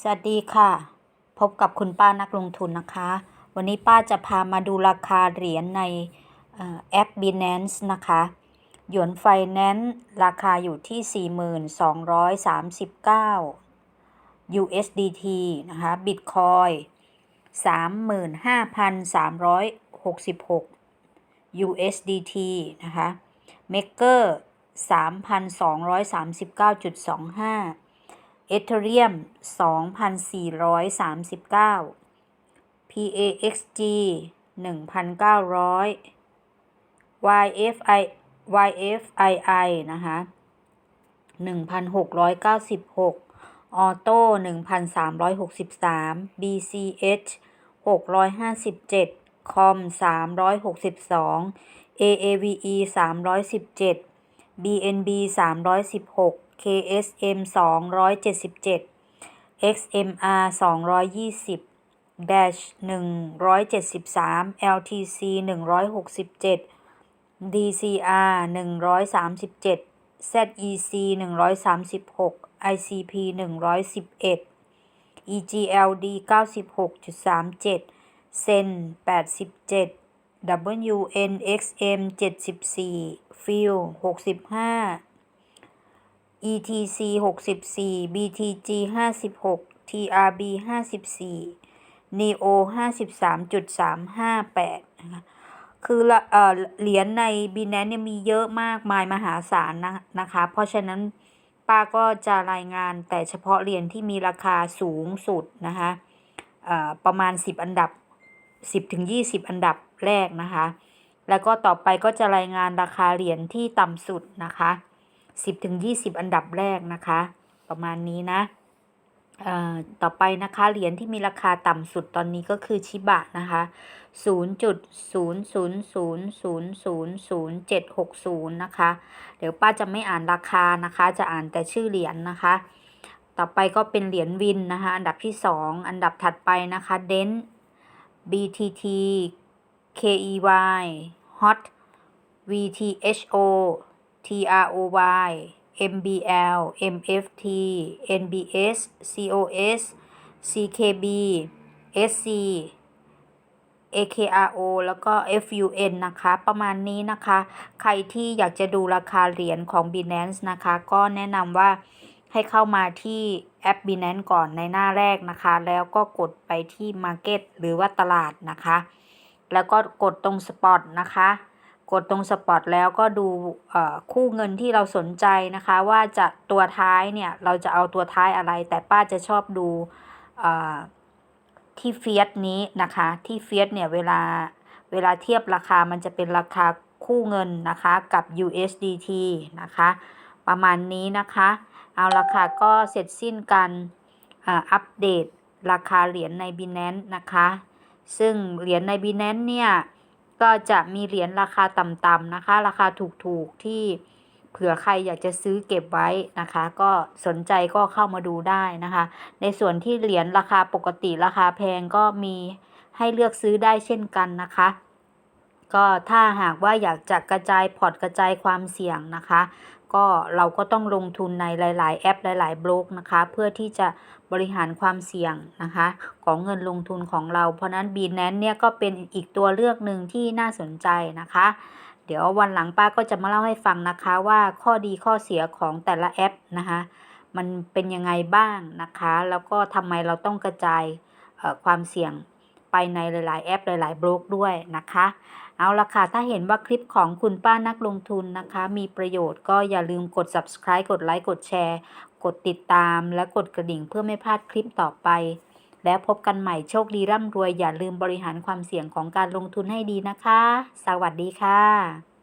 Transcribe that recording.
สวัสดีค่ะ พบกับคุณป้านักลงทุนนะคะ วันนี้ป้าจะพามาดูราคาเหรียญในแอป Binance นะคะหยวนไฟแนนซ์ราคาอยู่ที่ 42,39 USDT นะคะ Bitcoin 35,366 USDT นะคะ Maker 3,239.25 Ethereum 2,439 PAXG 1,900 YFI YFII นะคะ 1,696 Auto 1,363 BCH 657 Com 362 AAVE 317 BNB 316 KSM 277 XMR 220 Dash 173 LTC 167 DCR 137 ZEC 136 ICP 111 EGLD 96.37 Sen 87 WNXM 74 Fill 65 ETC 64 BTG 56 TRB 54 NEO 53.358นะคะคือละเอ่อเหรียญใน Binance เนี่ยมีเยอะมากมายมหาศาลนะนะคะ เพราะฉะนั้นป้าก็จะรายงานแต่เฉพาะเหรียญที่มีราคาสูงสุดนะคะประมาณ 10 อันดับ 10ถึง20 อันดับแรกนะคะ แล้วก็ต่อไปก็จะรายงานราคาเหรียญที่ต่ำสุดนะคะ 10ถึง20 อันดับแรกนะคะ ประมาณนี้นะต่อไปนะคะเหรียญที่มีราคาต่ำสุดตอนนี้ก็คือชิบะนะคะ0.000000760นะคะ เดี๋ยวป้าจะไม่อ่านราคานะคะ จะอ่านแต่ชื่อเหรียญนะคะ ต่อไปก็เป็นเหรียญวินนะคะ อันดับที่ 2 อันดับถัดไปนะคะเดน BTT KEY Hot VTHO TROY MBL MFT NBS COS CKB SC AKRO แล้วก็ FUN นะคะ ประมาณนี้นะคะ ใครที่อยากจะดูราคาเหรียญของ Binance นะคะ ก็แนะนำว่าให้เข้ามาที่แอป Binance ก่อนในหน้าแรกนะคะ แล้วก็กดไปที่ Market หรือว่าตลาดนะคะ แล้วก็กดตรง Spot นะคะ กดตรง Spot แล้วก็ดูคู่เงินที่เราสนใจนะคะ ว่าจะตัวท้ายเนี่ย เราจะเอาตัวท้ายอะไร แต่ป้าจะชอบดูที่เฟียสนี้นะคะ ที่เฟียสเนี่ย เวลาเวลาเทียบราคามันจะเป็นราคาคู่เงินนะคะ กับ USDT นะคะ ประมาณนี้นะคะ เอาราคาก็เสร็จสิ้นการอัปเดตราคาเหรียญใน Binance นะคะ ซึ่งเหรียญใน Binance เนี่ย ก็จะมีเหรียญราคาต่ำๆนะคะ ราคาถูกๆที่เผื่อใครอยากจะซื้อเก็บไว้นะคะ ก็สนใจก็เข้ามาดูได้นะคะ ในส่วนที่เหรียญราคาปกติราคาแพงก็มีให้เลือกซื้อได้เช่นกันนะคะ ก็ถ้าหากว่าอยากจะกระจายพอร์ตกระจายความเสี่ยงนะคะ ก็เราก็ต้องลงทุนในหลาย ๆ แอปหลาย ๆ บล็อกนะคะ เพื่อที่จะบริหารความเสี่ยงนะคะ ของเงินลงทุนของเรา เพราะนั้น Binance เนี่ยก็เป็นอีกตัวเลือกหนึ่งที่น่าสนใจนะคะ เดี๋ยววันหลังป้าก็จะมาเล่าให้ฟังนะคะว่าข้อดีข้อเสียของแต่ละแอปนะคะมันเป็นยังไงบ้างนะคะ แล้วก็ทำไมเราต้องกระจายความเสี่ยงไปในหลาย ๆ แอปหลาย ๆ บล็อกด้วยนะคะ เอาละค่ะ ถ้าเห็นว่าคลิปของคุณป้านักลงทุนนะคะ มีประโยชน์ก็อย่าลืมกด subscribe กดไลค์ กดแชร์ กดติดตาม และกดกระดิ่งเพื่อไม่พลาดคลิปต่อไป แล้วพบกันใหม่โชคดีร่ำรวย อย่าลืมบริหารความเสี่ยงของการลงทุนให้ดีนะคะ สวัสดีค่ะ